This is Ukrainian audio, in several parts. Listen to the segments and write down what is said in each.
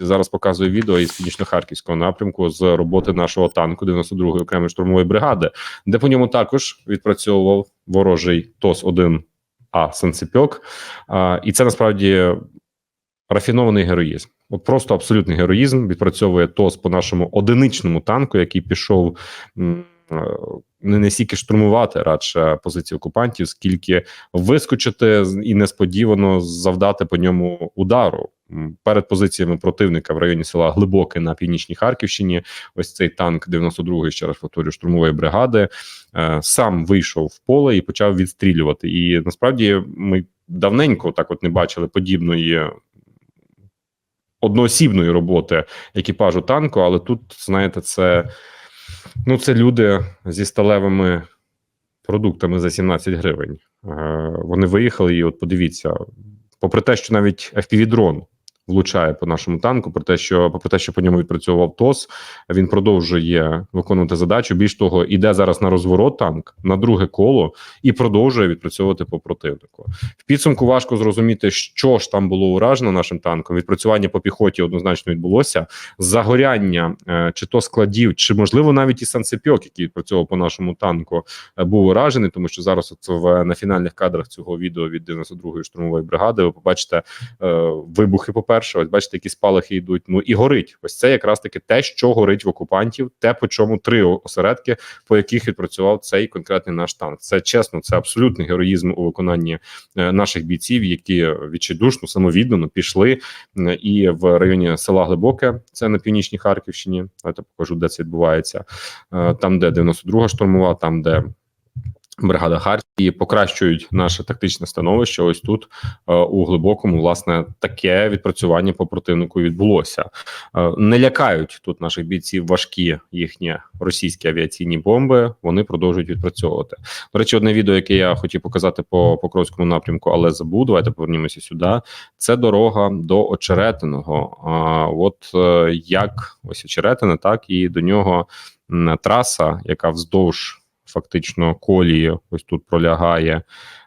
Зараз показую відео із північно-харківського напрямку з роботи нашого танку 92-ї окремої штурмової бригади, де по ньому також відпрацьовував ворожий ТОС 1 А Санцепьок. А, І це насправді рафінований героїзм. От просто абсолютний героїзм відпрацьовує ТОС по нашому одиничному танку, який пішов. Е, Не настільки штурмувати радше позиції окупантів, скільки вискочити і несподівано завдати по ньому удару перед позиціями противника в районі села Глибоке на північній Харківщині. Ось цей танк 92-ї, ще раз повторю, штурмової бригади е, сам вийшов в поле і почав відстрілювати. І насправді ми давненько так от не бачили подібної. Одноосібної роботи екіпажу танку, але тут, знаєте, це ну це люди зі сталевими продуктами за 17 гривень. Е, Вони виїхали, і от подивіться, попри те, що навіть FPV-дрон влучає по нашому танку, про те, що попри те, що по ньому відпрацьовував ТОС, він продовжує виконувати задачу. Більш того, іде зараз на розворот танк на друге коло і продовжує відпрацьовувати по противнику. В підсумку важко зрозуміти, що ж там було уражено нашим танком. Відпрацювання по піхоті однозначно відбулося. Загоряння е, чи то складів, чи можливо навіть і санцепьок, який відпрацьовував по нашому танку, е, був уражений, тому що зараз от в на фінальних кадрах цього відео від 92-ї штурмової бригади ви побачите е, вибухи. По перше, ось бачите, які спалахи йдуть. Ну і горить. Ось це якраз таки те, що горить в окупантів, те по чому три осередки, по яких відпрацював цей конкретний наш танк. Це чесно, це абсолютний героїзм у виконанні е, наших бійців, які відчайдушно самовіддано пішли і в районі села Глибоке, це на північній Харківщині. Давайте покажу, де це відбувається. Е, Там, де 92-га штурмова, там де бригада Хартії покращують наше тактичне становище. Ось тут е, у глибокому власне таке відпрацювання по противнику відбулося. Е, Не лякають тут наших бійців важкі їхні російські авіаційні бомби. Вони продовжують відпрацьовувати. До речі, одне відео, яке я хотів показати по Покровському напрямку, але забув. Давайте повернімося сюди. Це дорога до Очеретиного. От е, як ось Очеретине, так і до нього траса, яка вздовж фактично колії, ось тут пролягає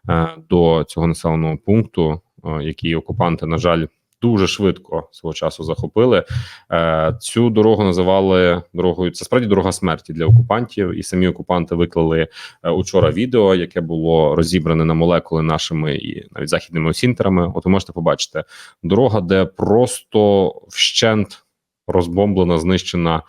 е, до цього населеного пункту, е, який окупанти, на жаль. Дуже швидко свого часу захопили Е, цю дорогу. Називали дорогою. Це справді дорога смерті для окупантів, і самі окупанти виклали учора відео, яке було розібране на молекули нашими і навіть західними осінтерами. От ви можете побачити дорога, де просто вщент розбомблена, знищена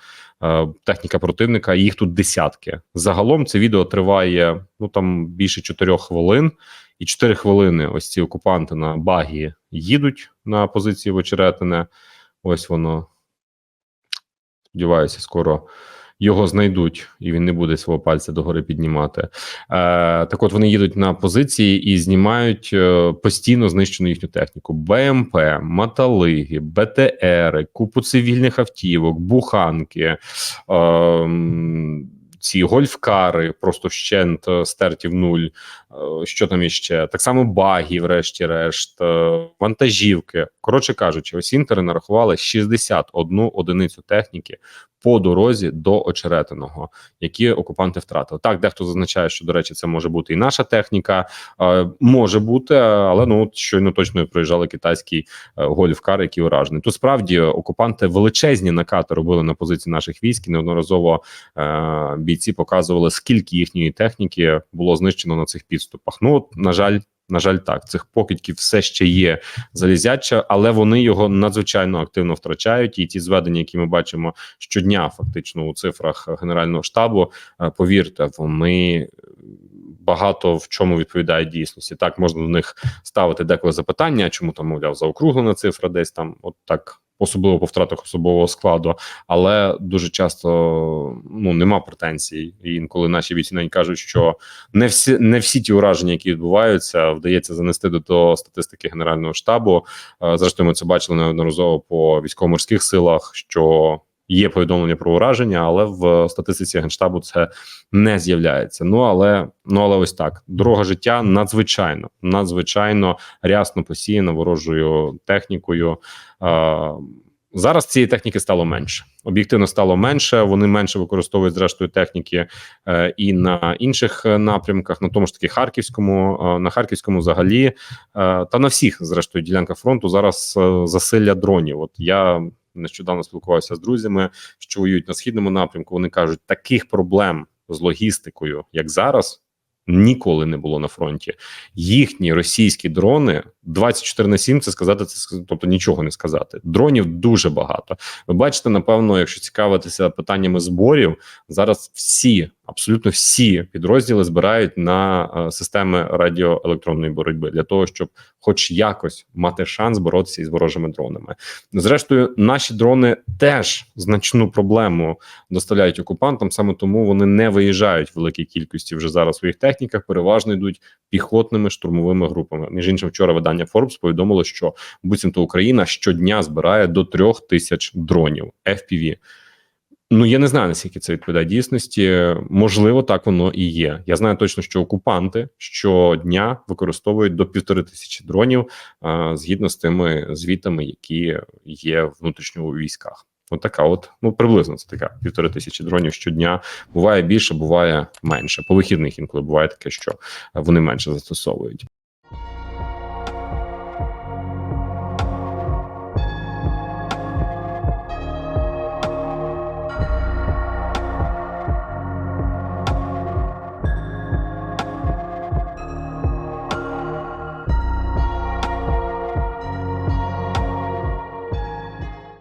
техніка противника. Їх тут десятки. Загалом це відео триває ну там більше чотирьох хвилин, і чотири хвилини. Ось ці окупанти на багі їдуть на позиції в Очеретине. Ось воно. Сподіваюся, скоро його знайдуть, і він не буде свого пальця догори піднімати. Е, так от вони їдуть на позиції і знімають е, постійно знищену їхню техніку: БМП, Маталиги, БТРи, купу цивільних автівок, буханки. Е, ці гольфкари просто вщент е, стерті в нуль. Е, Що там іще? Так само баги, врешті-решт, е, вантажівки. Коротше кажучи, ось інтери нарахували 61 одиницю техніки по дорозі до очеретиного, які окупанти втратили. Так, дехто зазначає, що до речі, це може бути і наша техніка, е, може бути, але ну щойно точно проїжджали китайський е, гольфкар, який уражений. Тут справді окупанти величезні накати робили на позиції наших військ. і Неодноразово е, бійці показували, скільки їхньої техніки було знищено на цих підступах. Ну на жаль. На жаль, так цих покидьків все ще є залізяча, але вони його надзвичайно активно втрачають. І ті зведення, які ми бачимо щодня, фактично у цифрах генерального штабу, е, повірте, вони багато в чому відповідають дійсності. Так можна до них ставити деколи запитання, чому там мовляв заокруглена цифра, десь там, от так. Особливо по втратах особового складу, але дуже часто ну нема претензій. І інколи наші бійці навіть кажуть, що не всі не всі ті ураження, які відбуваються, вдається занести до, до статистики генерального штабу. Е, Зрештою, ми це бачили неодноразово по військово-морських силах. що Є повідомлення про ураження, але в статистиці генштабу це не з'являється. Ну але ну але ось так. Дорога життя надзвичайно, надзвичайно рясно посіяна ворожою технікою. Е, Зараз цієї техніки стало менше. Об'єктивно стало менше. Вони менше використовують зрештою техніки е, і на інших е, напрямках, на тому ж таки харківському, е, на харківському взагалі, е, та на всіх зрештою ділянках фронту зараз е, засилля дронів. От я Нещодавно спілкувався з друзями, що воюють на східному напрямку. Вони кажуть, таких проблем з логістикою, як зараз. Ніколи не було на фронті. Їхні російські дрони 24 на 7, це сказати, це тобто нічого не сказати. Дронів дуже багато. Ви бачите, напевно, якщо цікавитися питаннями зборів, зараз всі, абсолютно всі підрозділи збирають на е, системи радіоелектронної боротьби для того, щоб, хоч якось, мати шанс боротися із ворожими дронами. Зрештою, наші дрони теж значну проблему доставляють окупантам. Саме тому вони не виїжджають в великій кількості вже зараз в своїх техніках. Переважно йдуть піхотними штурмовими групами. Між іншим, вчора видання Forbes повідомило, що буцімто Україна щодня збирає до трьох тисяч дронів FPV. Ну я не знаю наскільки це відповідає дійсності. Можливо, так воно і є. Я знаю точно, що окупанти щодня використовують до півтори тисячі дронів а, згідно з тими звітами, які є внутрішньо у військах. От така, от ну приблизно це така півтори тисячі дронів щодня. Буває більше, буває менше. По вихідних інколи буває таке, що вони менше застосовують.